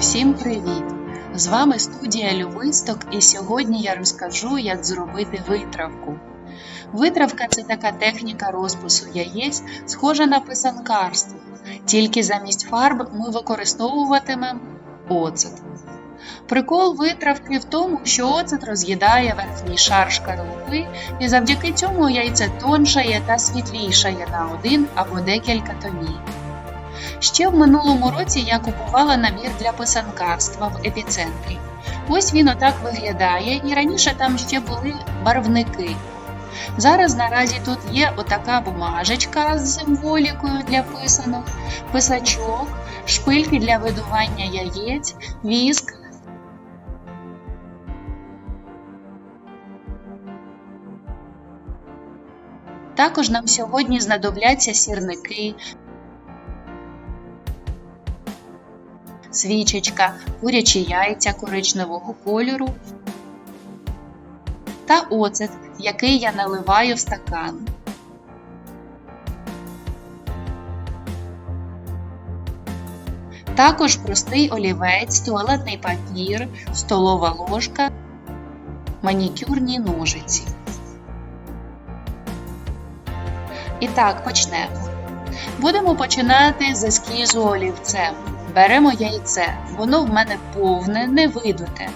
Всім привіт! З вами студія Любисток, і сьогодні я розкажу, як зробити витравку. Витравка це така техніка розпису яєць, схожа на писанкарство, тільки замість фарб ми використовуватимемо оцет. Прикол витравки в тому, що оцет роз'їдає верхній шар шкарлупи, і завдяки цьому яйце тоншає та світлішає на один або декілька тонів. Ще в минулому році я купувала набір для писанкарства в епіцентрі. Ось він отак виглядає, і раніше там ще були барвники. Зараз наразі тут є отака бумажечка з символікою для писанок, писачок, шпильки для видування яєць, віск. Також нам сьогодні знадобляться сірники, свічечка, курячі яйця коричневого кольору та оцет, який я наливаю в стакан. Також простий олівець, туалетний папір, столова ложка, манікюрні ножиці. І так, почнемо. Будемо починати з ескізу олівцем. Беремо яйце, воно в мене повне, не видуте.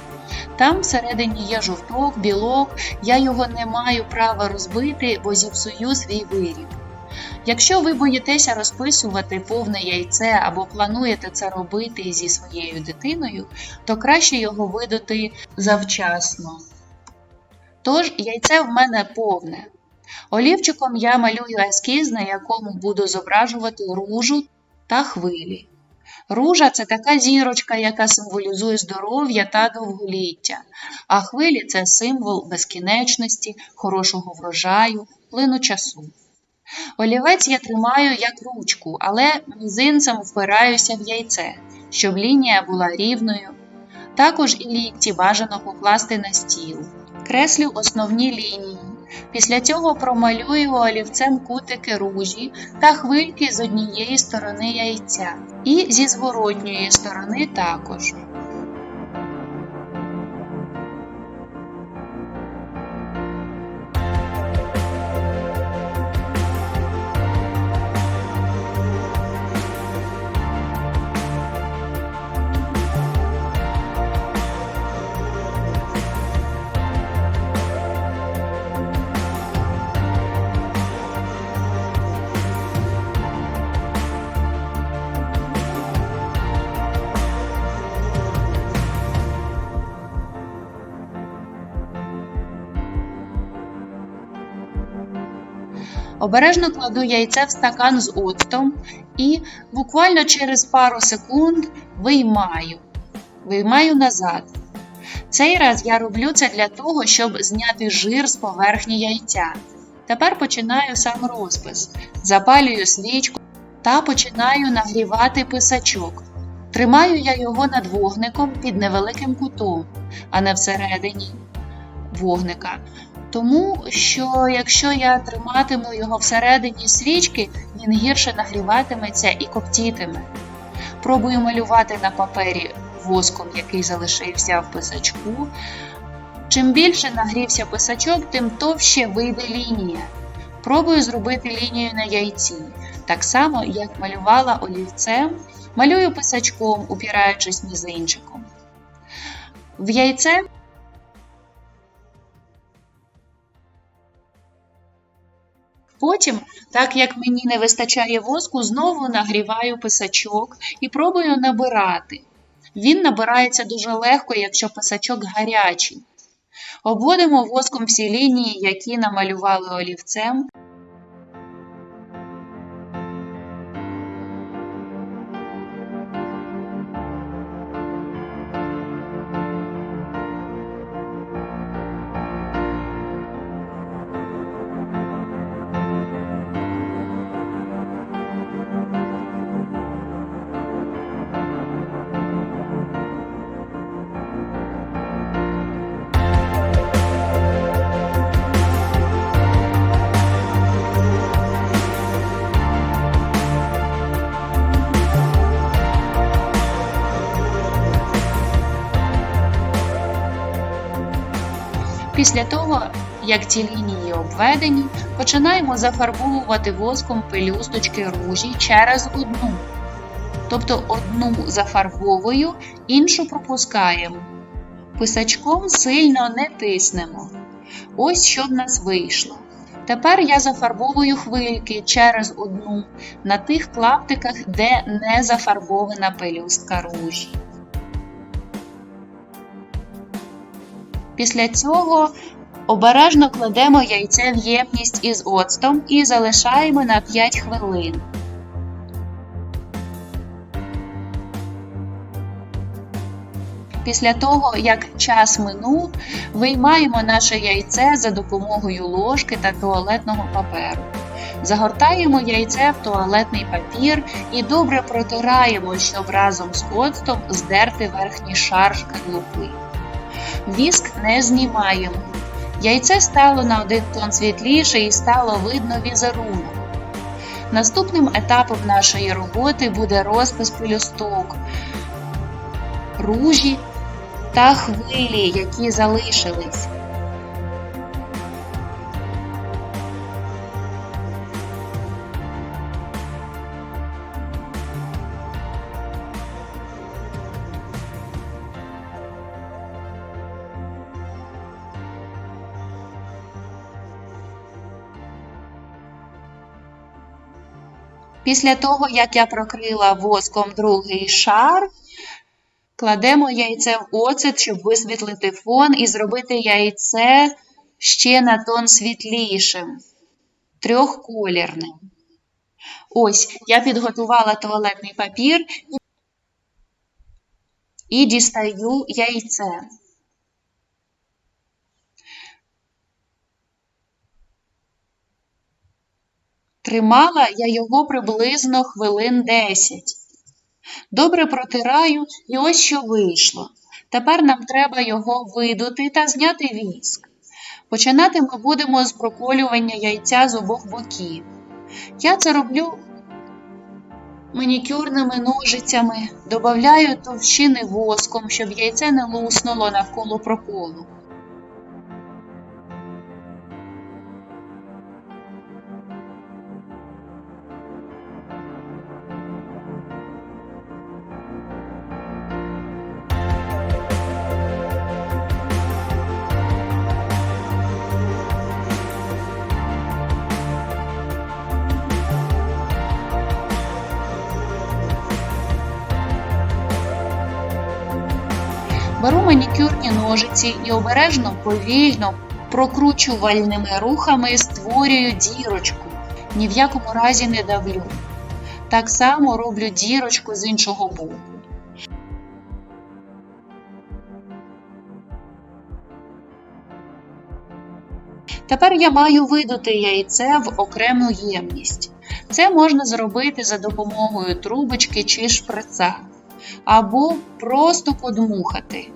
Там всередині є жовток, білок, я його не маю права розбити, бо зіпсую свій виріб. Якщо ви боїтеся розписувати повне яйце або плануєте це робити зі своєю дитиною, то краще його видати завчасно. Тож, яйце в мене повне. Олівчиком я малюю ескіз, на якому буду зображувати ружу та хвилі. Ружа це така зірочка, яка символізує здоров'я та довголіття, а хвилі це символ безкінечності, хорошого врожаю, плину часу. Олівець я тримаю як ручку, але мізинцем впираюся в яйце, щоб лінія була рівною. Також і лікті бажано покласти на стіл. Креслю основні лінії. Після цього промалюю олівцем кутики ружі та хвильки з однієї сторони яйця, і зі зворотньої сторони також. Обережно кладу яйце в стакан з оцтом і буквально через пару секунд виймаю. Виймаю назад. Цей раз я роблю це для того, щоб зняти жир з поверхні яйця. Тепер починаю сам розпис. Запалюю свічку та починаю нагрівати писачок. Тримаю я його над вогником під невеликим кутом, а не всередині вогника. Тому що якщо я триматиму його всередині свічки, він гірше нагріватиметься і коптітиме. Пробую малювати на папері воском, який залишився в писачку. Чим більше нагрівся писачок, тим товще вийде лінія. Пробую зробити лінію на яйці, так само, як малювала олівцем, малюю писачком, упираючись мізинчиком. В яйце Потім, так як мені не вистачає воску, знову нагріваю писачок і пробую набирати. Він набирається дуже легко, якщо писачок гарячий. Обводимо воском всі лінії, які намалювали олівцем. Після того, як ці лінії обведені, починаємо зафарбовувати воском пелюсточки ружі через одну. Тобто одну зафарбовую, іншу пропускаємо. Писачком сильно не тиснемо. Ось що в нас вийшло. Тепер я зафарбовую хвильки через одну на тих клаптиках, де не зафарбована пелюстка ружі. Після цього обережно кладемо яйце в ємність із оцтом і залишаємо на 5 хвилин. Після того, як час минув, виймаємо наше яйце за допомогою ложки та туалетного паперу. Загортаємо яйце в туалетний папір і добре протираємо, щоб разом з оцтом здерти верхній шар шкарлупи. Віск не знімаємо. Яйце стало на один тон світліше і стало видно візерунок. Наступним етапом нашої роботи буде розпис пелюсток, ружі та хвилі, які залишились. Після того, як я прокрила воском другий шар, кладемо яйце в оцет, щоб висвітлити фон і зробити яйце ще на тон світлішим, трьохколірним. Ось, я підготувала туалетний папір і дістаю яйце. Тримала я його приблизно хвилин 10. Добре протираю, і ось що вийшло. Тепер нам треба його видути та зняти віск. Починати ми будемо з проколювання яйця з обох боків. Я це роблю манікюрними ножицями, додаю товщини воском, щоб яйце не луснуло навколо проколу. Беру манікюрні ножиці і обережно, повільно, прокручувальними рухами створюю дірочку. Ні в якому разі не давлю. Так само роблю дірочку з іншого боку. Тепер я маю видути яйце в окрему ємність. Це можна зробити за допомогою трубочки чи шприца або просто подмухати.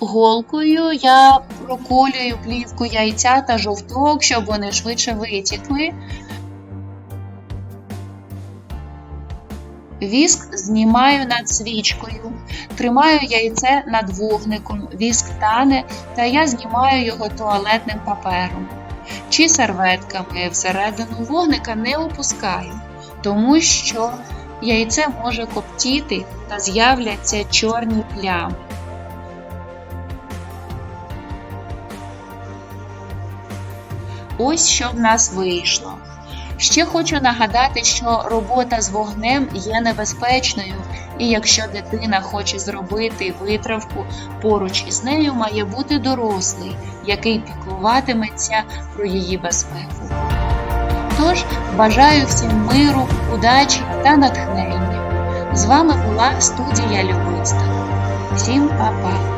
Голкою я проколюю плівку яйця та жовток, щоб вони швидше витікли. Віск знімаю над свічкою, тримаю яйце над вогником, віск тане, та я знімаю його туалетним папером чи серветками всередину вогника не опускаю, тому що яйце може коптіти та з'являться чорні плями. Ось що в нас вийшло. Ще хочу нагадати, що робота з вогнем є небезпечною, і якщо дитина хоче зробити витравку, поруч із нею має бути дорослий, який піклуватиметься про її безпеку. Тож бажаю всім миру, удачі та натхнення. З вами була студія Любиста. Всім па-па!